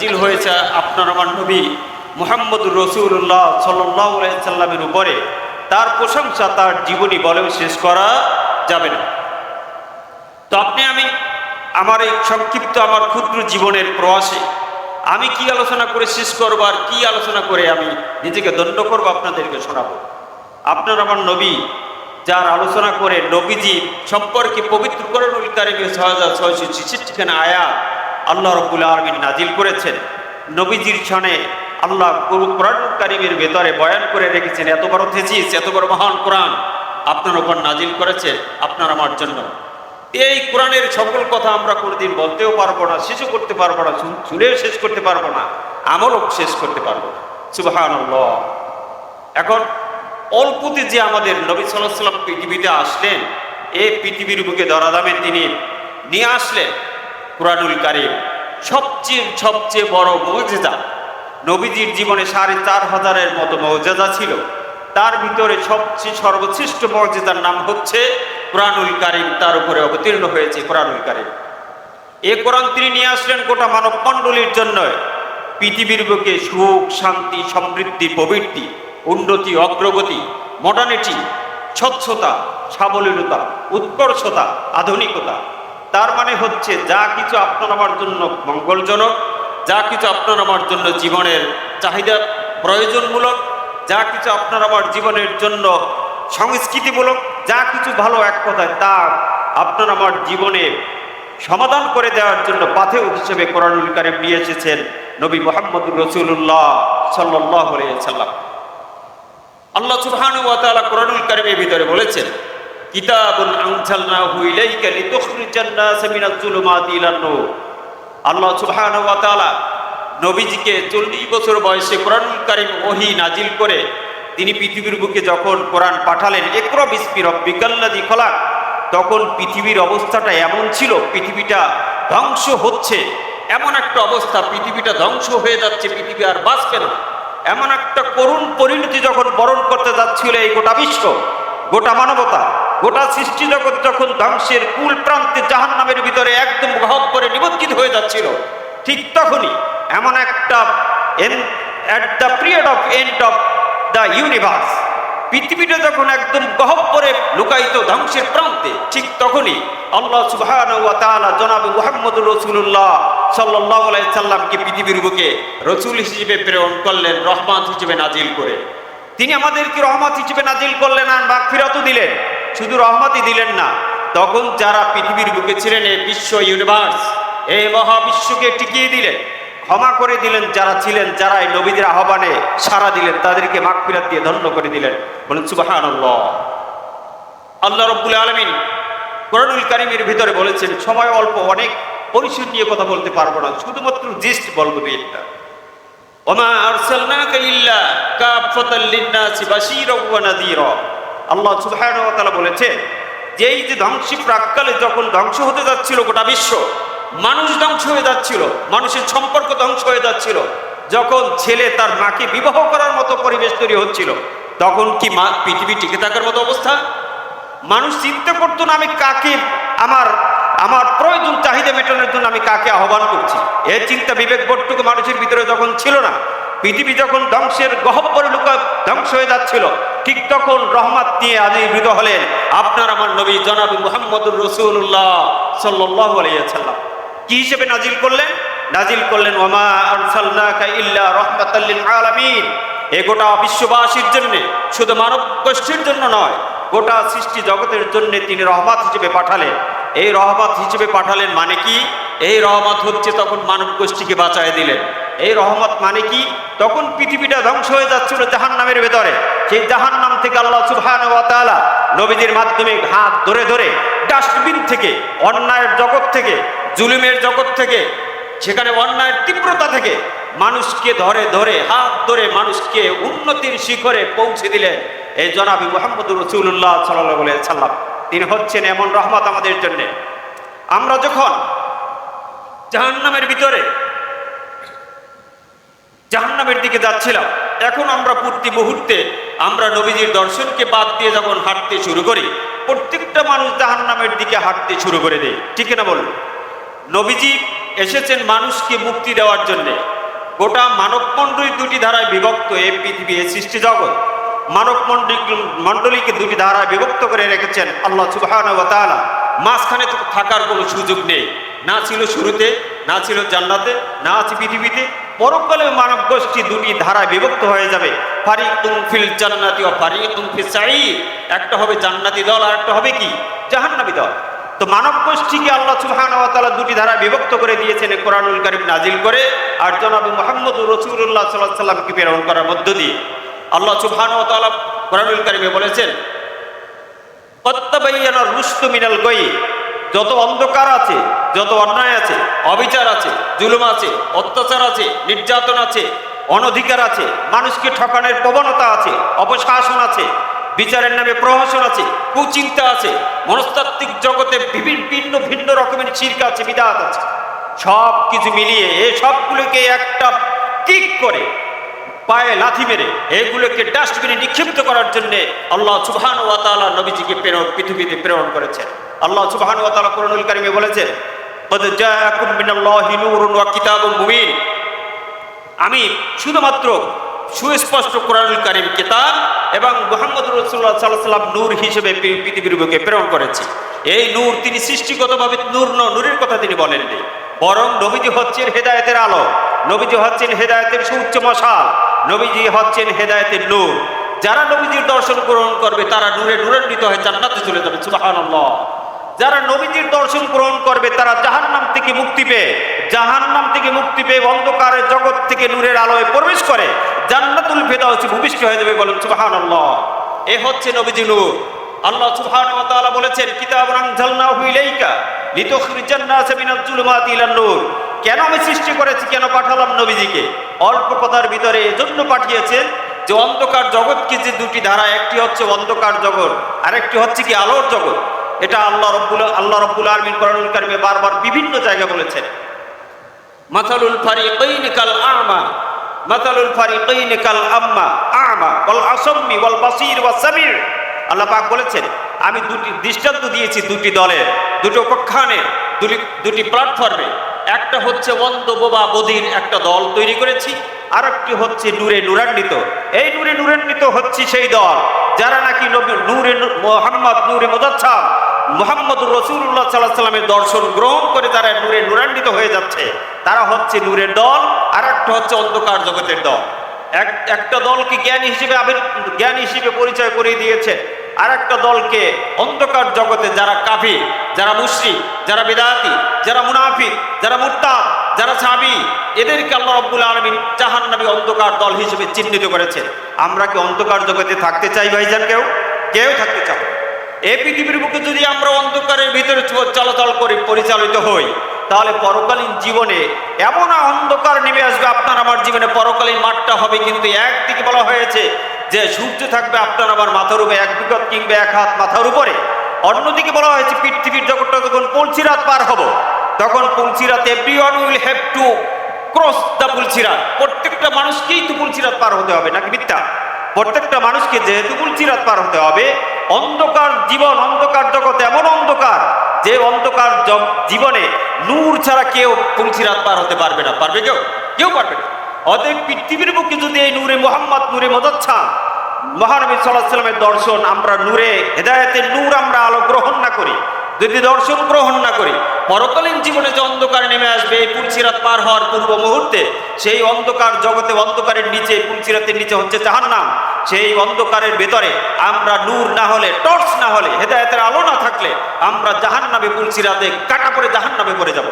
নাজিল হয়েছে আপনার আমার নবী মুহাম্মদ রসুল্লাহ সাল্লাহ সাল্লামের উপরে। তার প্রশংসা, তার জীবনী বলেও শেষ করা যাবে না। তো আপনি, আমি, আমার এই সংক্ষিপ্ত আমার ক্ষুদ্র জীবনের প্রয়াসে আমি কি আলোচনা করে শেষ করব আর কি আলোচনা করে আমি নিজেকে দণ্ড করব আপনাদেরকে শোনাবো। আপনার আমার নবী যার আলোচনা করে নবীজি সম্পর্কে পবিত্র করণুল কারিমে ছয় হাজার ছয়শো ছেষট্টিখানে আয়া আল্লাহ রবুল আলমিন নাজিল করেছেন। নবীজির সনে আল্লাহ কোরআনুল কারিমের ভেতরে বয়ান করে রেখেছেন, এত বড় থেজিস এত বড় মহান কোরআন আপনার ওপর নাজিল করেছে, আপনার আমার জন্য। এই কোরআনের সকল কথা আমরা কোনোদিন বলতেও পারব না শেষও করতে পারব না শুনেও শেষ করতে পারব না, আমলও শেষ করতে পারব সুবাহান এখন অল্পতে যে আমাদের নবী সাল্লাহ সাল্লাম পৃথিবীতে আসলেন, এই পৃথিবীর বুকে দরাদামে তিনি নিয়ে আসলেন। কোরআনুল কারিম, সবচেয়ে সবচেয়ে বড় মৌজেদা নবীজির জীবনে সাড়ে চার হাজারের মতো মৌজেদা ছিল। তার ভিতরে সবচেয়ে সর্বশ্রেষ্ঠ মর্যাদার নাম হচ্ছে কোরআনুল কারিম। তার উপরে অবতীর্ণ হয়েছে কোরআনুল কারিম। এ কোরআন তিনি নিয়ে আসলেন গোটা মানব মণ্ডলীর জন্য। পৃথিবীর বুকে সুখ, শান্তি, সমৃদ্ধি, প্রবৃত্তি, উন্নতি, অগ্রগতি মডার্নিটি স্বচ্ছতা, সাবলীলতা, উৎকর্ষতা, আধুনিকতা তার মানে হচ্ছে যা কিছু আপনার আমার জন্য মঙ্গলজনক, যা কিছু আপনার আমার জন্য জীবনের চাহিদা প্রয়োজনমূলক, যা কিছু আপনার আমার জীবনের জন্য সংস্কৃতিমূলক, যা কিছু ভালো এক কথায় তা আপনার আমার জীবনে সমাধান করে দেওয়ার জন্য পাথেও হিসেবে কোরআনুল কারিম নিয়ে এসেছেন নবী মোহাম্মদ রসুল্লাহ সাল্লাহ সাল্লাম আল্লাহ সুবহানাহু ওয়া তাআলা কারিমের ভিতরে বলেছেন কিতাবুন আনজালনাহু ইলাইকা লিতুখরিজান নাস মিনাজ জুলুমাতি ইলান নূর। আল্লাহ সুবহানাহু ওয়া তাআলা নবীজিকে 40 বছর বয়সে কোরআনুল কারিম ওহী নাজিল করে তিনি পৃথিবীর বুকে যখন কোরআন পাঠালেন, ইকরা বিসমি রব্বিকাল্লাযী খলাক তখন পৃথিবীর অবস্থাটা এমন ছিল, পৃথিবীটা ধ্বংস হচ্ছে। এমন একটা অবস্থা, পৃথিবীটা ধ্বংস হয়ে যাচ্ছে, পৃথিবী আর বাঁচবে না। এমন একটা করুণ পরিণতি যখন বরণ করতে যাচ্ছিল এই গোটা বিশ্ব, গোটা মানবতা গোটা সৃষ্টি জগৎ যখন ধ্বংসের কুল প্রান্তে জাহান নামের ভিতরে একদম ঘব করে নিমজ্জিত হয়ে যাচ্ছিল, ঠিক তখনই এমন একটা the period of end of the universe পৃথিবীটা যখন একদম লুকায়িত প্রান্তে, ঠিক তখনই পৃথিবীর বুকে রসুল হিসেবে প্রেরণ করলেন, রহমান হিসেবে নাজিল করে। তিনি আমাদেরকে রহমত হিসেবে নাজিল করলেন আর মাগফিরাতও দিলেন। শুধু রহমতই দিলেন না, তখন যারা পৃথিবীর বুকে ছিলেন এই বিশ্ব ইউনিভার্স এই মহাবিশ্বকে টিকিয়ে দিলেন, ক্ষমা করে দিলেন যারা ছিলেন যারা এই নবীদের আহ্বানে সারা দিলেন, তাদেরকে মাগফিরাত দিয়ে ধন্য করে দিলেন। বলেন সুবাহান আল্লাহ রব্বুল আলমিন কোরআনুল কারিমের ভিতরে বলেছেন, সময় অল্প, অনেক পরিসর নিয়ে কথা বলতে পারব না, শুধুমাত্র জিস্ট বলব দুই একটা। ওমা আরসালনাকা ইল্লা কাফাতাল লিন্নাসি আল্লাহ তাআলা বলেছেন যে এই যে ধ্বংসী প্রাককালে যখন ধ্বংস হতে যাচ্ছিল গোটা বিশ্ব, মানুষ ধ্বংস হয়ে যাচ্ছিল, মানুষের সম্পর্ক ধ্বংস হয়ে যাচ্ছিল। যখন ছেলে তার মাকে বিবাহ করার মতো পরিবেশ তৈরি হচ্ছিল, তখন কি মা পৃথিবী টিকে থাকার মতো অবস্থা? মানুষ চিন্তা করতো না আমি কাকে, আমার আমার প্রয়োজন চাহিদা মেটানোর জন্য আমি কাকে আহ্বান করছি। এর চিন্তা বিবেক বোধটুকু মানুষের ভিতরে যখন ছিল না পৃথিবী যখন ধ্বংসের গহব্বরে লুকা ধ্বংস হয়ে যাচ্ছিল, ঠিক তখন রহমত নিয়ে আবির্ভূত হলেন আপনার আমার নবী জনাবি মুহাম্মদুর রসুল্লাহ সাল্লাহ আলাইসাল্লাম কি হিসেবে নাজিল করলেন? নাজিল করলেন, ওমা আরসালনাকা ইল্লা রাহমাতাল লিল আলামিন। এ গোটা বিশ্ববাসীর জন্য, শুধু মানব গোষ্ঠীর জন্য নয়, গোটা সৃষ্টি জগতের জন্য তিনি রহমত হিসেবে পাঠালেন। এই রহমত হিসেবে পাঠালেন মানে কি? এই রহমত হচ্ছে তখন মানব গোষ্ঠীকে বাঁচায় দিলেন। এই রহমত মানে কি? তখন পৃথিবীটা ধ্বংস হয়ে যাচ্ছিল জাহান নামের ভেতরে। সেই জাহান নাম থেকে আল্লাহ সুবহান নবীদের মাধ্যমে হাত ধরে ধরে ডাস্টবিন থেকে, অন্যায়ের জগৎ থেকে, জুলুমের জগৎ থেকে, সেখানে অন্যায়ের তীব্রতা থেকে মানুষকে ধরে ধরে, হাত ধরে মানুষকে উন্নতির শিখরে পৌঁছে দিলেন এই জনাবি মোহাম্মদ রসুল্লাহ সাল্লাহ সাল্লাম তিনি হচ্ছেন এমন রহমত আমাদের জন্যে। আমরা যখন জাহান্নামের ভিতরে জাহান্নামের দিকে যাচ্ছিলাম। এখন আমরা প্রতি মুহূর্তে আমরা নবীজির দর্শনকে বাদ দিয়ে যখন হাঁটতে শুরু করি, প্রত্যেকটা মানুষ জাহান্নামের দিকে হাঁটতে শুরু করে দেয়। ঠিক না বলুন? নবীজি এসেছেন মানুষকে মুক্তি দেওয়ার জন্যে। গোটা মানবমণ্ডলী দুটি ধারায় বিভক্ত এই পৃথিবী, এই সৃষ্টি জগৎ। মানব মণ্ডলীকে দুটি ধারায় বিভক্ত করে রেখেছেন আল্লাহ সুবাহান মাঝখানে থাকার কোনো সুযোগ নেই। না ছিল শুরুতে, না ছিল জান্নাতে, না আছে পৃথিবীতে। পরকালে মানব গোষ্ঠী দুটি ধারায় বিভক্ত হয়ে যাবে। ফারি ফিল জান্নাতি ও ফারি ফিল সাঈদ। একটা হবে জান্নাতি দল আর একটা হবে কি? জাহান্নাবি দল। তো মানব গোষ্ঠীকে আল্লাহ তাআলা দুটি ধারায় বিভক্ত করে দিয়েছেন কোরআনুল কারীম নাজিল করে আর জনাব মুহাম্মদ রাসূলুল্লাহ সাল্লাহ সাল্লামকে প্রেরণ করার মধ্য দিয়ে আল্লাহ সুবহান ওয়া তাআলা কোরআনুল কারীমে বলেছেন কত্তাবাইয়ানা রুস্তু মিনাল গয়ি যত অন্ধকার আছে, যত অন্যায় আছে, অবিচার আছে, জুলুম আছে, অত্যাচার আছে, নির্যাতন আছে, অনধিকার আছে, মানুষকে ঠকানোর প্রবণতা আছে, অপশাসন আছে, বিচারের নামে প্রহসন আছে, কুচিন্তা আছে, মনস্তাত্ত্বিক জগতে বিভিন্ন ভিন্ন ভিন্ন রকমের চিরকা আছে, বিদাত আছে। সব কিছু মিলিয়ে এই সবগুলোকে একটা কিক করে পায়ে লাথি মেরে এগুলোকে ডাস্টবিনে নিক্ষিপ্ত করার জন্য আল্লাহ সুবহান ওয়া তাআলা নবীজিকে প্রেরণ পৃথিবীতে প্রেরণ করেছেন। আল্লাহ সুবহান ওয়া তাআলা কোরআনুল কারীমে বলেছেন আমি শুধুমাত্র সুস্পষ্ট কোরআনুল কারীম কিতাব এবং মুহাম্মদ রসুল্লাহ আলাইহি সাল্লাম নূর হিসেবে পৃথিবীর বুকে প্রেরণ করেছি। এই নূর তিনি সৃষ্টিগতভাবে নূর নূরের কথা তিনি বলেননি। বরং নবীজি হচ্ছেন হেদায়েতের আলো। নবীজি হচ্ছেন হেদায়েতের সুউচ্চ মশাল। নবীজি হচ্ছেন হেদায়েতের নূর। যারা নবীজির দর্শন গ্রহণ করবে, তারা নূরে নূরান্বিত হয়ে জান্নাতে চলে যাবে, সুবহানাল্লাহ। যারা নবীজির দর্শন গ্রহণ করবে, তারা জাহান নাম থেকে মুক্তি পেয়ে জাহান নাম থেকে মুক্তি পেয়ে অন্ধকারের জগৎ থেকে নূরের আলোয় প্রবেশ করে, জান্নাতুল হচ্ছে ভূমিষ্ঠ হয়ে যাবে বলেন, সুবহানাল্লাহ। এ হচ্ছে নবীজি নূর। আল্লাহ তাআলা বলেছেন, কিতাবুন আনজালনাহু ইলাইকা। লিতুখরিজান কেন আমি সৃষ্টি করেছি, কেন পাঠালাম নবীজিকে? অল্প কথার ভিতরে এজন্য পাঠিয়েছেন যে অন্ধকার জগৎকে যে দুটি ধারা, একটি হচ্ছে অন্ধকার জগৎ, আরেকটি হচ্ছে কি আলোর জগৎ? এটা আল্লাহ রব্বুল আল্লাহ রব্বুল আলমিন কোরআনুল কারিমে বারবার বিভিন্ন জায়গায় বলেছেন। মাথালুল ফারিকাইন কাল আমা মাথালুল ফারিকাইন কাল আম্মা, আমা, ওয়াল আসাম্মি, ওয়াল বাসীর, ওয়াস সামির আল্লাহ পাক বলেছেন আমি দুটি দৃষ্টান্ত দিয়েছি দুটি দলের, দুটো পক্ষানের দুটি দুটি প্ল্যাটফর্মে একটা হচ্ছে অন্ধ বোবা বধির একটা দল তৈরি করেছি আর একটি হচ্ছে নূরে নূরান্বিত। এই নূরে নূরান্বিত হচ্ছে সেই দল যারা নাকি নূরে মোহাম্মদ নূরে মোজাচ্ছাম মোহাম্মদ রসুল্লাহ সাল্লাহ সাল্লামের দর্শন গ্রহণ করে তারা নূরে নূরান্বিত হয়ে যাচ্ছে, তারা হচ্ছে নূরের দল আর একটা হচ্ছে অন্ধকার জগতের দল। এক, একটা দলকে জ্ঞানী হিসেবে আবির, জ্ঞান হিসেবে পরিচয় করে দিয়েছে আর একটা দলকে অন্ধকার জগতে যারা কাফি যারা মুশরিক, যারা বেদাতি, যারা মুনাফিক, যারা মুরতাদ, যারা সাবি, এদেরকে আল্লাহ রব্বুল আলমিন জাহান্নাবী অন্ধকার দল হিসেবে চিহ্নিত করেছে আমরা কি অন্ধকার জগতে থাকতে চাই ভাইজান কেউ? কেউ থাকতে চাও এই পৃথিবীর বুকে যদি আমরা অন্ধকারের ভিতরে চলাচল করি, পরিচালিত হই, তাহলে পরকালীন জীবনে এমন অন্ধকার নেমে আসবে, আপনার আমার জীবনে পরকালীন মাঠটা হবে, কিন্তু একদিকে বলা হয়েছে যে সূর্য থাকবে আপনার আমার মাথার উপরে, এক বিগত কিংবা এক হাত মাথার উপরে। অন্যদিকে বলা হয়েছে, পৃথিবীর জগৎটা যখন পলসিরাত পার হব, তখন পলসিরাত everyone will have to cross the পুলসিরাত প্রত্যেকটা মানুষকেই তো পুলসিরাত পার হতে হবে, নাকি মিথ্যা? প্রত্যেকটা মানুষকে যেহেতু পুলসিরাত পার হতে হবে, অন্ধকার জীবন, অন্ধকার জগৎ এমন অন্ধকার, যে অন্ধকার জীবনে নূর ছাড়া কেউ পুলসিরাত পার হতে পারবে না। পারবে কেউ? কেউ পারবে না। অতএব পৃথিবীর বুকে যদি এই নূরে মোহাম্মদ, নূরে মজাচ্ছা মহানবী সাল্লামের দর্শন, আমরা নূরে হেদায়তের নূর আমরা আলো গ্রহণ না করি। যদি দর্শন গ্রহণ না করি, পরকালীন জীবনে যে অন্ধকার নেমে আসবে, এই পুলসিরাত পার হওয়ার পূর্ব মুহূর্তে, সেই অন্ধকার জগতে অন্ধকারের নিচে পুলসিরাতের নিচে হচ্ছে জাহান্নাম। সেই অন্ধকারের ভেতরে আমরা নূর না হলে, টর্চ না হলে, হেদায়তের আলো না থাকলে, আমরা জাহান্নামে পুলসিরাতে কাটা করে জাহান্নামে পড়ে যাব।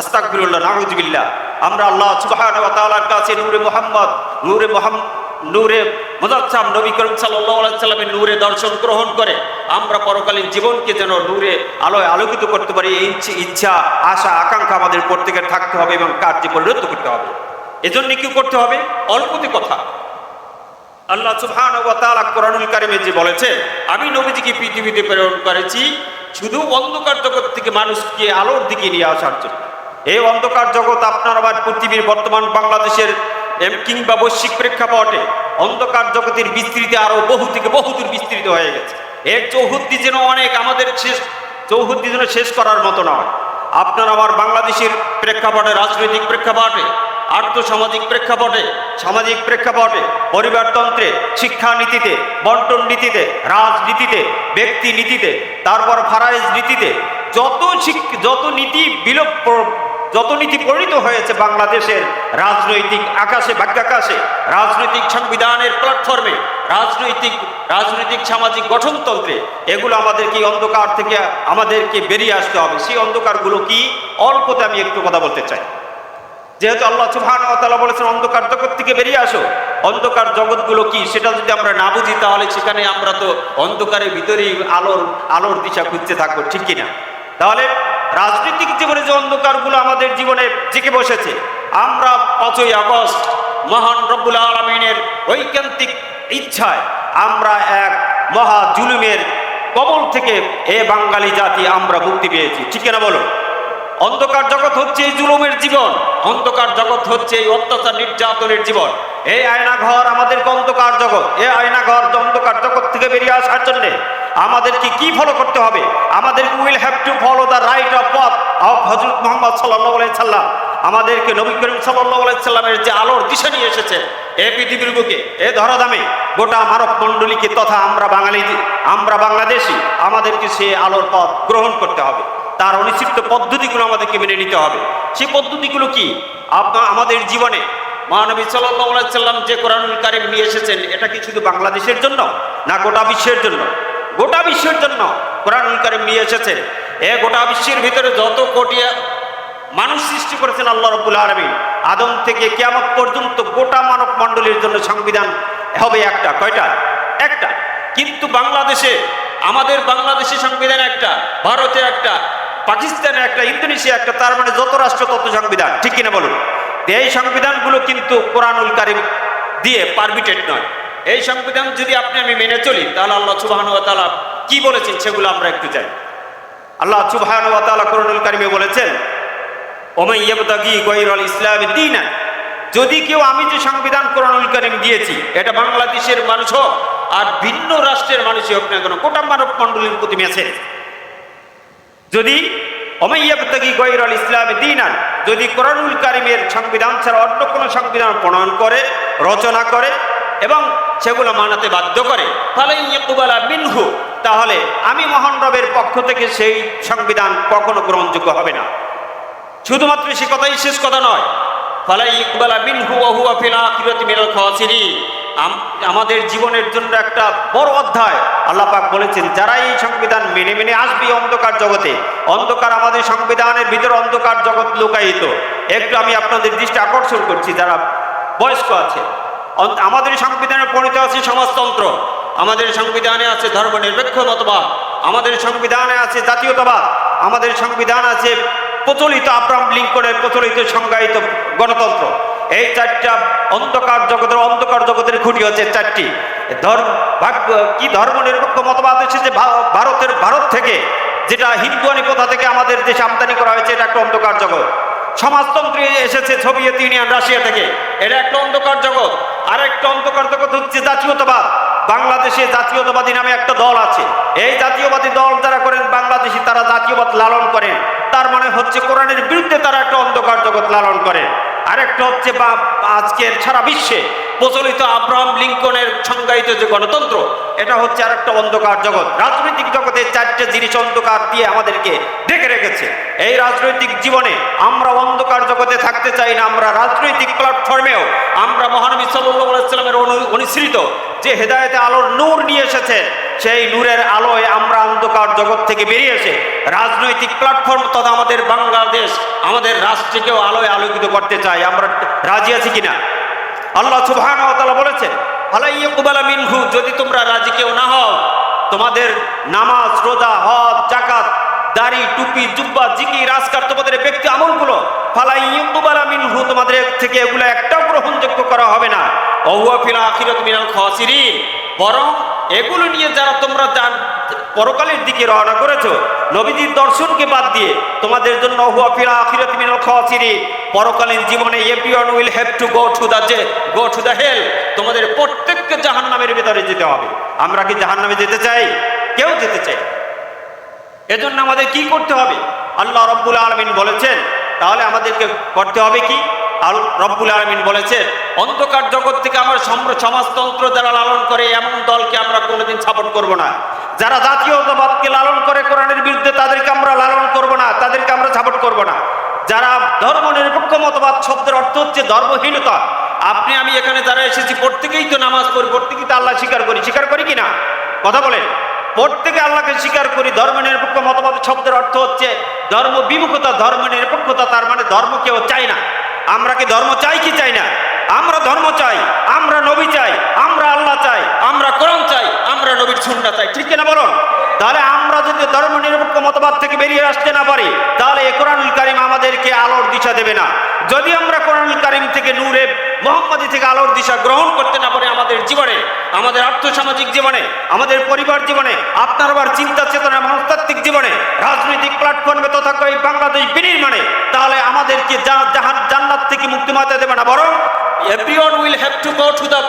আস্তাকবিরুল্লাহ নাহুজবিল্লাহ আমরা আল্লাহ তাআলার কাছে নূরে মুহাম্মদ নূরে মুহাম্মদ নূরে মোজাচ্ছাম নবী করিম সাল্লামের নূরে দর্শন গ্রহণ করে, আমরা পরকালীন জীবনকে যেন নূরে আলোয় আলোকিত করতে পারি, এই ইচ্ছে- আশা, আকাঙ্ক্ষা আমাদের প্রত্যেকের থাকতে হবে এবং কার্যে পরিণত করতে হবে। এজন্য কি করতে হবে? অল্পতে কথা। আল্লাহ সুবহানাহু ওয়া তাআলা কোরআনুল যে বলেছে, আমি নবীজিকে পৃথিবীতে প্রেরণ করেছি শুধু অন্ধকার জগৎ থেকে মানুষকে আলোর দিকে নিয়ে আসার জন্য। এই অন্ধকার জগৎ আপনার আবার পৃথিবীর বর্তমান বাংলাদেশের কিংবা বৈশ্বিক প্রেক্ষাপটে অন্ধকার জগতের বিস্তৃতি আরও বহু থেকে বহুদূর বিস্তৃত হয়ে গেছে। এর চৌহদ্দি যেন অনেক আমাদের শেষ, চৌহদ্দি যেন শেষ করার মতো নয়। আপনার আমার বাংলাদেশের প্রেক্ষাপটে, রাজনৈতিক প্রেক্ষাপটে, আর্থসামাজিক প্রেক্ষাপটে, সামাজিক প্রেক্ষাপটে, পরিবারতন্ত্রে, শিক্ষানীতিতে, বন্টন নীতিতে, রাজনীতিতে, ব্যক্তি নীতিতে, তারপর ফারাইজ নীতিতে, যত যত নীতি বিলোপ যত নীতি পরিণত হয়েছে বাংলাদেশের রাজনৈতিক আকাশে ভাগ্যাকাশে রাজনৈতিক সংবিধানের প্ল্যাটফর্মে রাজনৈতিক রাজনৈতিক সামাজিক গঠনতন্ত্রে, এগুলো আমাদেরকে অন্ধকার থেকে আমাদেরকে বেরিয়ে আসতে হবে। সেই অন্ধকারগুলো কি? অল্পতে আমি একটু কথা বলতে চাই। যেহেতু আল্লাহ সুবহান বলেছেন, অন্ধকার জগৎ থেকে বেরিয়ে আসো। অন্ধকার জগৎগুলো কি? সেটা যদি আমরা না বুঝি, তাহলে সেখানে আমরা তো অন্ধকারের ভিতরেই আলোর আলোর দিশা খুঁজতে থাকব, ঠিক কিনা? তাহলে রাজনৈতিক জীবনে যে অন্ধকারগুলো আমাদের জীবনে জেগে বসেছে, আমরা পাঁচই আগস্ট মহান রব্বুল আলমিনের ঐকান্তিক ইচ্ছায় আমরা এক মহা জুলুমের কবল থেকে এ বাঙালি জাতি আমরা মুক্তি পেয়েছি। ঠিক না বলো? অন্ধকার জগৎ হচ্ছে এই জুলুমের জীবন, অন্ধকার জগৎ হচ্ছে এই অত্যাচার নির্যাতনের জীবন। এই আয়না ঘর আমাদেরকে অন্ধকার জগৎ। এই আয়না ঘর অন্ধকার জগৎ থেকে বেরিয়ে আসার জন্যে আমাদেরকে কি ফলো করতে হবে? আমাদের will have to follow the right of পথ অফ হজরত মোহাম্মদ সাল্লাহ সাল্লাম। আমাদেরকে নবী করিম সাল্লামের যে আলোর দিশা নিয়ে এসেছে, এ পৃথিবীর বুকে, এ ধরাধামে, গোটা মানব মণ্ডলীকে তথা আমরা বাঙালি, আমরা বাংলাদেশি, আমাদেরকে সে আলোর পথ গ্রহণ করতে হবে। তার অনিশ্চিত পদ্ধতিগুলো আমাদেরকে মেনে নিতে হবে। সেই পদ্ধতিগুলো কি? আপনার, আমাদের জীবনে মহানবী সাল্লাম যে কোরআনুল কারিম নিয়ে এসেছেন, এটা কি শুধু বাংলাদেশের জন্য না গোটা বিশ্বের জন্য? গোটা বিশ্বের জন্য কোরআনুল কারিম নিয়ে এসেছেন। এ গোটা বিশ্বের ভিতরে যত কোটি মানুষ সৃষ্টি করেছেন আল্লাহ রব্বুল আলমী আদম থেকে কেমন পর্যন্ত গোটা মানব মণ্ডলীর জন্য সংবিধান হবে একটা, কয়টা? একটা। কিন্তু বাংলাদেশে, আমাদের বাংলাদেশি সংবিধান একটা, ভারতে একটা, পাকিস্তানে একটা ইন্দোনেশিয়া একটা, তার মানে যত রাষ্ট্র তত সংবিধান, ঠিক কিনা বলুন? এই সংবিধানগুলো কিন্তু কোরআনুল কারিম দিয়ে পারমিটেড নয়। এই সংবিধান যদি আপনি আমি মেনে চলি, তাহলে আল্লাহ তাআলা কি বলেছেন সেগুলো আমরা একটু চাই আল্লাহ সুবাহানু তাআলা কোরআনুল কারিমে বলেছেন ইসলাম যদি কেউ, আমি যে সংবিধান কোরআনুল কারিম দিয়েছি, এটা বাংলাদেশের মানুষ হোক আর ভিন্ন রাষ্ট্রের মানুষই হোক না কেন গোটা মানব মণ্ডলীর প্রতি মেসেজ। যদি ইসলাম যদি কোরআনুল কারিমের সংবিধান ছাড়া অন্য কোনো সংবিধান প্রণয়ন করে, রচনা করে এবং সেগুলো মানাতে বাধ্য করে তাহলে ইয়কুবালা মিনহু, তাহলে আমি মহান রবের পক্ষ থেকে সেই সংবিধান কখনো গ্রহণযোগ্য হবে না। শুধুমাত্র সে কথাই শেষ কথা নয়, ফালাই ইকবালা মিনহু হুয়া ফিল মিনাল খাসিরিন। আম- আমাদের জীবনের জন্য একটা বড় অধ্যায় আল্লাহ পাক বলেছেন, যারা এই সংবিধান মেনে মেনে আসবে অন্ধকার জগতে, অন্ধকার আমাদের সংবিধানের ভিতরে অন্ধকার জগৎ লুকায়িত। একটু আমি আপনাদের দৃষ্টি আকর্ষণ করছি, যারা বয়স্ক আছে। আমাদের সংবিধানে পরিণত আছে সমাজতন্ত্র, আমাদের সংবিধানে আছে ধর্মনিরপেক্ষ মতবাদ, আমাদের সংবিধানে আছে জাতীয়তাবাদ, আমাদের সংবিধান আছে প্রচলিত আব্রাম লিঙ্কনের প্রচলিত সংজ্ঞায়িত গণতন্ত্র। এই চারটা অন্ধকার জগতের অন্ধকার জগতের খুঁটি হচ্ছে চারটি। ধর্ম ভাগ্য, কি ধর্ম নিরপেক্ষ মতবাদ এসেছে ভা- ভারতের, ভারত থেকে যেটা হিন্দুয়ানি প্রথা থেকে আমাদের দেশে আমদানি করা হয়েছে, এটা একটা অন্ধকার জগৎ। সমাজতন্ত্র এসেছে সোভিয়েত ইউনিয়ন, রাশিয়া থেকে। এটা একটা অন্ধকার জগৎ। আর একটা অন্ধকার জগৎ হচ্ছে জাতীয়তাবাদ। বাংলাদেশে জাতীয়তাবাদী নামে একটা দল আছে। এই জাতীয়বাদী দল যারা করেন, বাংলাদেশি তারা জাতীয়বাদ লালন করেন। তার মানে হচ্ছে কোরআনের বিরুদ্ধে তারা একটা অন্ধকার জগৎ লালন করে। আরেকটা হচ্ছে বা আজকের সারা বিশ্বে প্রচলিত আব্রাহাম লিঙ্কনের সংজ্ঞায়িত যে গণতন্ত্র, এটা হচ্ছে আরেকটা অন্ধকার জগৎ। রাজনৈতিক জগতে চারটে জিনিস অন্ধকার দিয়ে আমাদেরকে ডেকে রেখেছে। এই রাজনৈতিক জীবনে আমরা অন্ধকার জগতে থাকতে চাই না, আমরা রাজনৈতিক প্ল্যাটফর্মেও আমরা মহানবী সাল্লাহ সাল্লামের অনু- অনুসৃত যে হেদায়েতে আলোর নূর নিয়ে এসেছে সেই নূরের আলোয় আমরা অন্ধকার জগৎ থেকে বেরিয়ে এসে রাজনৈতিক প্ল্যাটফর্ম তথা আমাদের বাংলাদেশ, আমাদের রাষ্ট্রকেও আলোয় আলোকিত করতে চাই। আমরা রাজি আছি কিনা? আল্লাহ সুবহান বলেছেন আলাইকুবালা মিনহু, যদি তোমরা রাজি কেউ না হও, তোমাদের নামাজ, রোজা, হজ জাকাত দাড়ি, টুপি, জুব্বা জিকি রাজকার তোমাদের ব্যক্তি আমলগুলো, ফালাই ইকুবালা মিনহু, তোমাদের থেকে এগুলো একটাও গ্রহণযোগ্য করা হবে না। অহুয়া ফিলা আখিরাত মিনাল খাসিরিন। বরং এগুলো নিয়ে যারা তোমরা পরকালের দিকে রওনা করেছ, নবীজির দর্শনকে বাদ দিয়ে তোমাদের জন্য পরকালীন জীবনে everyone will have to go to the যে গো টু দ্য হেল। তোমাদের প্রত্যেককে জাহান্নামের ভিতরে যেতে হবে। আমরা কি জাহান্নামে যেতে চাই? কেউ যেতে চাই এজন্য আমাদের কি করতে হবে? আল্লাহ রব্বুল আলমিন বলেছেন, তাহলে আমাদেরকে করতে হবে কি? আল রব্বুল আলমিন বলেছেন অন্ধকার জগৎ থেকে আমার সমাজতন্ত্র যারা লালন করে এমন দলকে আমরা কোনোদিন সাপোর্ট করব না। যারা জাতীয়তাবাদকে লালন করে কোরআনের বিরুদ্ধে তাদেরকে আমরা লালন করব না, তাদেরকে আমরা সাপোর্ট করব না। যারা ধর্ম নিরপেক্ষ মতবাদ শব্দের অর্থ হচ্ছে ধর্মহীনতা। আপনি, আমি এখানে যারা এসেছি, প্রত্যেকেই তো নামাজ পড়ি, প্রত্যেকেই তো আল্লাহ স্বীকার করি। স্বীকার করি কি না? কথা বলেন। প্রত্যেকে আল্লাহকে স্বীকার করি। ধর্ম নিরপেক্ষ মতবাদ শব্দের অর্থ হচ্ছে ধর্ম বিমুখতা ধর্ম নিরপেক্ষতা তার মানে ধর্ম কেউ চায় না। আমরা কি ধর্ম চাই কি চাই না? আমরা ধর্ম চাই, আমরা নবী চাই, আমরা আল্লাহ চাই, আমরা কোরআন চাই। আমরা নবীর সুন্নাহ চাই, ঠিক কিনা বলুন? তাহলে আমরা যদি ধর্ম নিরপেক্ষ মতবাদ থেকে বেরিয়ে আসতে না পারি, তাহলে এ কোরআনুল কারিম আমাদেরকে আলোর দিশা দেবে না। যদি আমরা কোরআনুল কারিম থেকে নূরে মোহাম্মদী থেকে আলোর দিশা গ্রহণ করতে না পারি আমাদের জীবনে, আমাদের আর্থসামাজিক জীবনে, আমাদের পরিবার জীবনে, আপনার আবার চিন্তা চেতনা মনস্তাত্ত্বিক জীবনে, রাজনৈতিক প্ল্যাটফর্মে তথা এই বাংলাদেশ বিনির্মাণে, তাহলে আমাদেরকে জান্নাত থেকে মুক্তি মাতে দেবে না, বরং everyone will have to go to the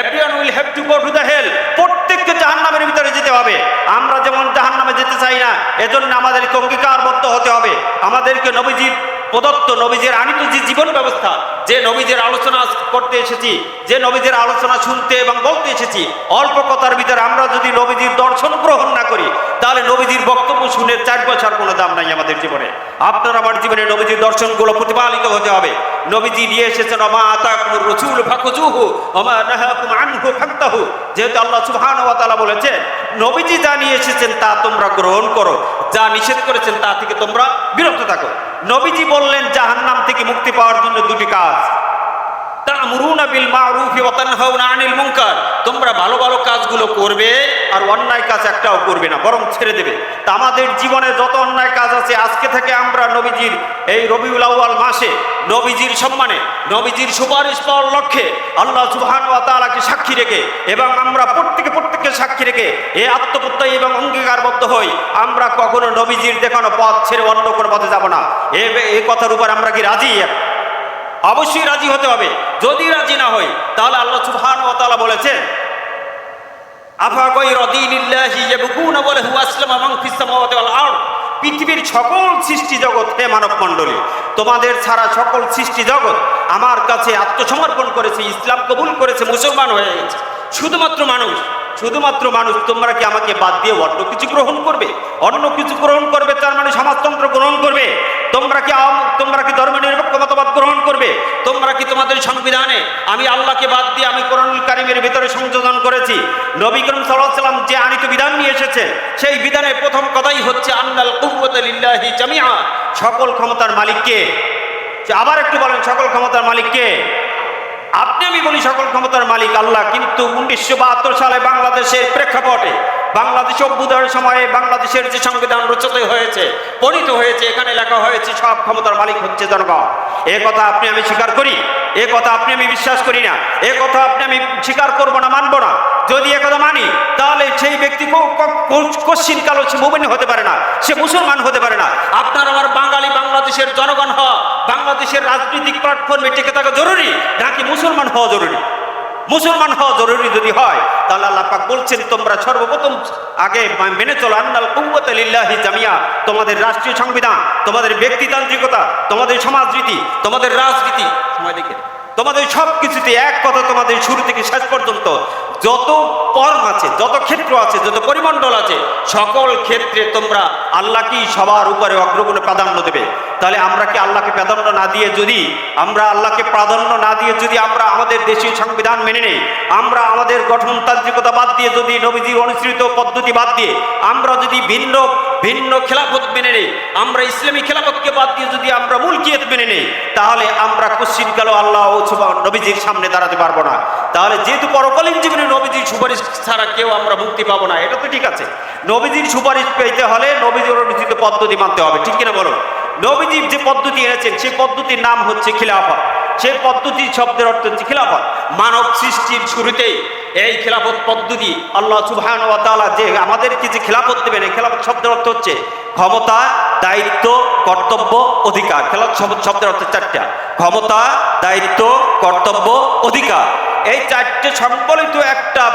everyone will have to go to the hell প্রত্যেককে জাহান্নামের ভিতরে যেতে হবে। আমরা যেমন জাহান্নামে যেতে চাই না, এজন্য আমাদেরকে অঙ্গীকারবদ্ধ হতে হবে। আমাদেরকে নবীজির প্রদত্ত নবীজের আনিত যে জীবন ব্যবস্থা, যে নবীজের আলোচনা করতে এসেছি, যে নবীজের আলোচনা শুনতে এবং বলতে এসেছি অল্প কথার ভিতরে আমরা যদি নবীজির দর্শন গ্রহণ না করি, তাহলে নবীজির বক্তব্য শুনে চার পয়সার কোনো দাম নাই আমাদের জীবনে। আপনার আমার জীবনে নবীজির দর্শনগুলো প্রতিপালিত হতে হবে। নবীজি নিয়ে এসেছেন, অমা আতাকুমুর রসুল ফাকুজুহু অমা নাহাকুম আনহু ফাক্তাহু যেহেতু আল্লাহ সুবহানাহু ওয়া তাআলা বলেছেন, নবীজি যা নিয়ে এসেছেন তা তোমরা গ্রহণ করো, যা নিষেধ করেছেন তা থেকে তোমরা বিরত থাকো। নবীজি বললেন, জাহান্নাম থেকে মুক্তি পাওয়ার জন্য দুটি কাজ। তোমরা ভালো ভালো কাজগুলো করবে আর অন্যায় কাজ একটাও করবে না, বরং ছেড়ে দেবে। তা আমাদের জীবনে যত অন্যায় কাজ আছে, আজকে থেকে আমরা নবীজির এই রবিউল আউয়াল মাসে নবীজির সম্মানে, নবীজির সুপারিশ পাওয়ার লক্ষ্যে আল্লাহ সুবহান ওয়া তাআলাকে সাক্ষী রেখে এবং আমরা প্রত্যেকে, প্রত্যেককে সাক্ষী রেখে এই আত্মপ্রত্যয় এবং অঙ্গীকারবদ্ধ হই। আমরা কখনো নবীজির দেখানো পথ ছেড়ে অন্য কোনো পথে যাব না। এ কথার উপর আমরা কি রাজি? অবশ্যই রাজি হতে হবে। যদি রাজি না হই তাহলে আল্লাহ সুবহান সামাওয়াতি ওয়াল আরদ? পৃথিবীর সকল সৃষ্টি জগৎ হে মানব মণ্ডলী, তোমাদের ছাড়া সকল সৃষ্টি জগৎ আমার কাছে আত্মসমর্পণ করেছে, ইসলাম কবুল করেছে, মুসলমান হয়ে গেছে। শুধুমাত্র মানুষ শুধুমাত্র মানুষ, তোমরা কি আমাকে বাদ দিয়ে অন্য কিছু গ্রহণ করবে? অন্য কিছু গ্রহণ করবে, তার মানে সমাজতন্ত্র গ্রহণ করবে? তোমরা কি তোমরা কি ধর্ম নিরপেক্ষ করবে তোমরা কি তোমাদের সংবিধানে আমি আল্লাহকে বাদ দিয়ে আমি কোরআনুল কারিমের ভিতরে সংযোজন করেছি? নবী করিম সাল্লাম যে আনিত বিধান নিয়ে এসেছেন, সেই বিধানের প্রথম কথাই হচ্ছে, আন্নাল কুওয়াতা লিল্লাহি জামিআ। সকল ক্ষমতার মালিককে আবার একটু বলেন, সকল ক্ষমতার মালিককে আপনি আমি বলি সকল ক্ষমতার মালিক আল্লাহ, কিন্তু উনিশশো বাহাত্তর সালে বাংলাদেশের প্রেক্ষাপটে বাংলাদেশ অভ্যুদয়ের সময়ে বাংলাদেশের যে সংবিধান রচিত হয়েছে পরিত হয়েছে, এখানে লেখা হয়েছে, সব ক্ষমতার মালিক হচ্ছে জনগণ। এ কথা আপনি আমি স্বীকার করি, এ কথা আপনি আমি বিশ্বাস করি না, এ কথা আপনি আমি স্বীকার করব না, মানবো না। যদি এ কথা মানি, তাহলে সেই ব্যক্তি কশ্চিন কালো সে মুমিন হতে পারে না, সে মুসলমান হতে পারে না। আপনার আমার বাঙালি বাংলাদেশের জনগণ হওয়া, বাংলাদেশের রাজনৈতিক প্ল্যাটফর্মে টিকে থাকা জরুরি, নাকি মুসলমান হওয়া জরুরি? মুসলমান হওয়া জরুরি যদি হয়, তাহলে আল্লাহ পাক বলছেন, তোমরা সর্বপ্রথম আগে মেনে চলো, আন্নাল কুওয়াত লিল্লাহি জামিয়া। তোমাদের রাষ্ট্রীয় সংবিধান, তোমাদের ব্যক্তিতান্ত্রিকতা, তোমাদের সমাজরীতি তোমাদের রাজনীতি, সময় দেখে। তোমাদের সব কিছুতে এক কথা তোমাদের শুরু থেকে শেষ পর্যন্ত যত কর্ম আছে, যত ক্ষেত্র আছে, যত পরিমণ্ডল আছে, সকল ক্ষেত্রে তোমরা আল্লাহকেই সবার উপরে অগ্রগুণে প্রাধান্য দেবে। তাহলে আমরা কি আল্লাহকে প্রাধান্য না দিয়ে যদি, আমরা আল্লাহকে প্রাধান্য না দিয়ে যদি আমরা আমাদের দেশীয় সংবিধান মেনে নেই, আমরা আমাদের গঠনতান্ত্রিকতা বাদ দিয়ে যদি নবীজির অনুসৃত পদ্ধতি বাদ দিয়ে, আমরা যদি ভিন্ন ভিন্ন খেলাফত মেনে নেই। আমরা ইসলামী খেলাফতকে বাদ দিয়ে যদি আমরা মুলকিয়ত মেনে নেই, তাহলে আমরা কোশ্চিনকালও আল্লাহ নবীজির সামনে দাঁড়াতে পারব না। তাহলে যেহেতু পরকালীন জীবনে নবীজির সুপারিশ ছাড়া কেউ আমরা মুক্তি পাবো না, এটা তো ঠিক আছে। নবীজির সুপারিশ পেতে হলে নবীজির অনুচিত পদ্ধতি মানতে হবে, ঠিক কিনা বলো নবীজির যে পদ্ধতি এনেছেন, সেই পদ্ধতির নাম হচ্ছে খিলাফত। সেই পদ্ধতি শব্দের অর্থ হচ্ছে খিলাফত। মানব সৃষ্টির শুরুতেই এই খেলাফত পদ্ধতি আল্লাহ সুবহান ওয়া যে আমাদেরকে যে খেলাফত দেবেন, এই খেলাফত শব্দের অর্থ হচ্ছে ক্ষমতা, দায়িত্ব, কর্তব্য, অধিকার। খেলাফত শব্দ- শব্দের অর্থ চারটা। ক্ষমতা, দায়িত্ব, কর্তব্য, অধিকার। এই চারটে সংবলিত একটা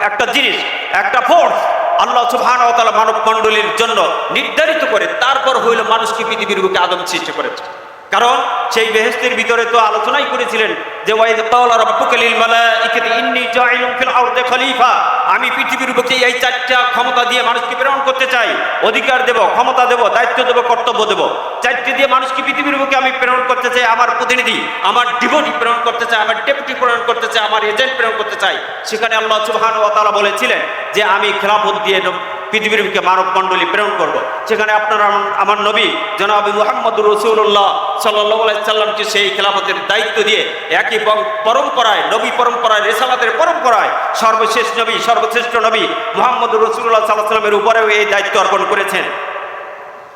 একটা জিনিস, একটা ফোর্স আল্লাহ সুবহান ও তাআলা মানব মণ্ডলীর জন্য নির্ধারিত করে, তারপর হইল মানুষকে পৃথিবীর বুকে আদম সৃষ্টি করেছে। কারণ সেই বেহেস্তির ভিতরে তো আলোচনাই করেছিলেন যে আমি পৃথিবীর বুকে এই চারটা ক্ষমতা দিয়ে মানুষকে প্রেরণ করতে চাই, অধিকার দেব, ক্ষমতা দেব, দায়িত্ব দেব, কর্তব্য দেব। চারটি দিয়ে মানুষকে পৃথিবীর বুকে আমি প্রেরণ করতে চাই, আমার প্রতিনিধি, আমার ডিভোটি প্রেরণ করতে চাই, আমার ডেপুটি প্রেরণ করতে চাই, আমার এজেন্ট প্রেরণ করতে চাই। সেখানে আল্লাহ সুবহানাহু ওয়া তাআলা বলেছিলেন যে, আমি খেলাফত দিয়ে পৃথিবীর বুকে মানব মণ্ডলী প্রেরণ করব। সেখানে আপনারা আমার- নবী জনাবি মুহাম্মদ রসুল্লাহ সাল্লাহ সাল্লামকে সেই খেলাফতের দায়িত্ব দিয়ে একই পরম্পরায়, নবী পরম্পরায়, রেসালাতের পরম্পরায় সর্বশেষ নবী, সর্বশ্রেষ্ঠ নবী মোহাম্মদ রসুল্লাহ সাল্লাহ সাল্লামের উপরেও এই দায়িত্ব অর্পণ করেছেন।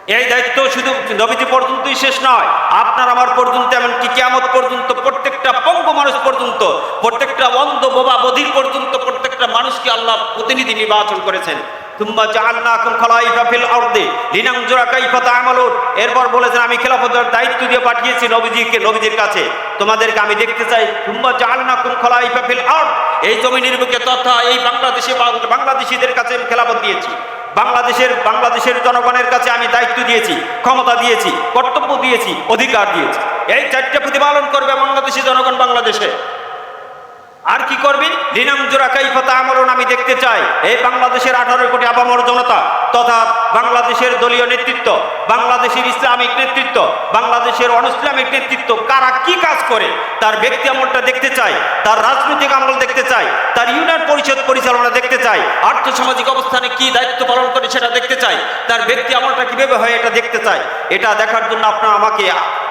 এই দায়িত্ব শুধু নবীজি পর্যন্তই শেষ নয়, আপনার আমার পর্যন্ত, এমনকি কেয়ামত পর্যন্ত, প্রত্যেকটা পঙ্গ মানুষ পর্যন্ত, প্রত্যেকটা অন্ধ বোবা বধির পর্যন্ত, প্রত্যেকটা মানুষকে আল্লাহ প্রতিনিধি নির্বাচন করেছেন। তুম্বা জাআলনাকুম খলাইফা ফিল আরদি লিনানজুরা কাইফা তা'মালুন এরপর বলেছেন, আমি খেলাফতের দায়িত্ব দিয়ে পাঠিয়েছি নবীজিকে, নবীজির কাছে। তোমাদেরকে আমি দেখতে চাই। তুম্বা জাআলনাকুম খলাইফা ফিল আরদ এই জমিনের বুকে তথা এই বাংলাদেশে বাংলাদেশীদের কাছে আমি খেলাফত দিয়েছি। বাংলাদেশের বাংলাদেশের জনগণের কাছে আমি দায়িত্ব দিয়েছি, ক্ষমতা দিয়েছি, কর্তব্য দিয়েছি, অধিকার দিয়েছি। এই চারটে প্রতিপালন করবে বাংলাদেশি জনগণ বাংলাদেশে। আর কি করবি? লিনাম জোড়া কাইফতা আমরণ আমি দেখতে চাই। এই বাংলাদেশের আঠারো কোটি আবামর জনতা, তথা বাংলাদেশের দলীয় নেতৃত্ব, বাংলাদেশের ইসলামিক নেতৃত্ব, বাংলাদেশের অনইসলামিক নেতৃত্ব, কারা কি কাজ করে, তার ব্যক্তি আমলটা দেখতে চাই, তার রাজনৈতিক আমল দেখতে চাই, তার ইউনিয়ন পরিষদ পরিচালনা দেখতে চাই আর্থ সামাজিক অবস্থানে কি দায়িত্ব পালন করে সেটা দেখতে চাই, তার ব্যক্তি আমলটা কীভাবে হয় এটা দেখতে চাই। এটা দেখার জন্য আপনার আমাকে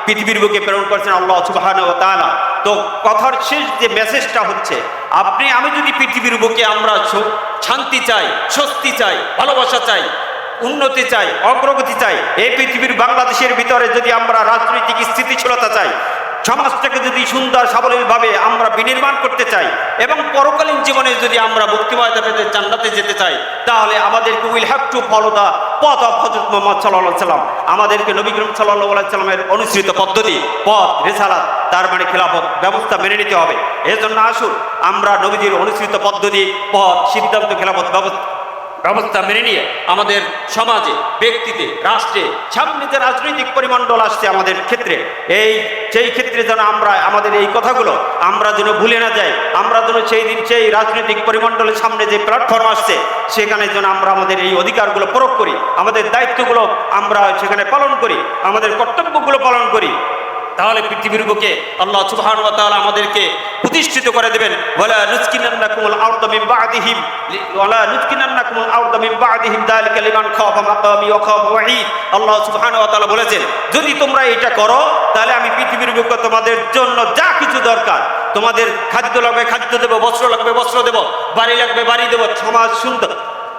পৃথিবীর বুকে প্রেরণ করছেন আল্লাহ সুবহানাহু ওয়া তাআলা। তো কথার শেষ যে মেসেজটা হচ্ছে, আপনি, আমি যদি পৃথিবীর বুকে আমরা শান্তি চাই, স্বস্তি চাই, ভালোবাসা চাই, উন্নতি চাই, অগ্রগতি চাই, এই পৃথিবীর বাংলাদেশের ভিতরে যদি আমরা রাজনৈতিক স্থিতিশীলতা চাই, সমাজটাকে যদি সুন্দর সাবলীলভাবে আমরা বিনির্মাণ করতে চাই, এবং পরকালীন জীবনে যদি আমরা মুক্তিময়তা পেতে জান্নাতে যেতে চাই, তাহলে আমাদেরকে will have to follow the পথ অফ হজরত মোহাম্মদ সাল্লাহ সাল্লাম, আমাদেরকে নবী করিম সাল্লাহ সাল্লামের অনুসৃত পদ্ধতি, পথ, রেসালাত, তার মানে খেলাফত ব্যবস্থা মেনে নিতে হবে। এজন্য জন্য আসুন, আমরা নবীজির অনুসৃত পদ্ধতি, পথ, সিদ্ধান্ত, খেলাফত ব্যবস্থা ব্যবস্থা মেনে নিয়ে আমাদের সমাজে, ব্যক্তিতে, রাষ্ট্রে সামনে যে রাজনৈতিক পরিমণ্ডল আসছে আমাদের ক্ষেত্রে। এই, সেই ক্ষেত্রে যেন আমরা, আমাদের এই কথাগুলো আমরা যেন ভুলে না যাই, আমরা যেন সেই দিন সেই রাজনৈতিক পরিমণ্ডলের সামনে যে প্ল্যাটফর্ম আসছে, সেখানে যেন আমরা আমাদের এই অধিকারগুলো প্রয়োগ করি, আমাদের দায়িত্বগুলো আমরা সেখানে পালন করি, আমাদের কর্তব্যগুলো পালন করি। তাহলে পৃথিবীর বুকে আল্লাহ সুবহানাহু ওয়া তাআলা আমাদেরকে প্রতিষ্ঠিত করে দেবেন, ওয়ালা নুসকিনান্নাকুমুল আরদা মিন বা'দিহিম ওয়ালা নুসকিনান্নাকুমুল আরদা মিন বা'দিহিম যালিকা লিমান খাফা মাকামি ওয়া খাফা ওয়াঈদ আল্লাহ সুবহানাহু ওয়া তাআলা বলেছেন, যদি তোমরা এটা করো, তাহলে আমি পৃথিবীর বুকে তোমাদের জন্য যা কিছু দরকার, তোমাদের খাদ্য লাগবে, খাদ্য দেব, বস্ত্র লাগবে, বস্ত্র দেব, বাড়ি লাগবে, বাড়ি দেব, সমাজ সুন্দর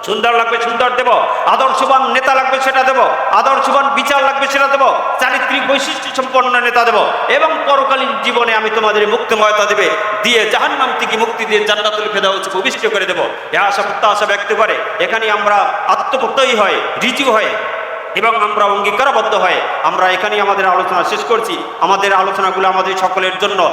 সুন্দর লাগবে, সুন্দর দেব। আদর্শবান নেতা লাগবে, সেটা দেব। আদর্শবান বিচার লাগবে, সেটা দেব। চারিত্রিক বৈশিষ্ট্য সম্পন্ন নেতা দেব। এবং পরকালীন জীবনে আমি তোমাদের মুক্তিময়তা দেবে। দিয়ে জাহান্নাম থেকে মুক্তি দিয়ে জান্নাতুল ফেদাউস ভূমিষ্ঠ করে দেব। এ আশা, প্রত্যাশা ব্যক্ত করে এখানে আমরা আত্মপ্রত্যয়ী হয় রিজু হয়ে এবং আমরা অঙ্গীকারবদ্ধ হয়ে আমরা এখানেই আমাদের আলোচনা শেষ করছি। আমাদের আলোচনাগুলো আমাদের সকলের জন্য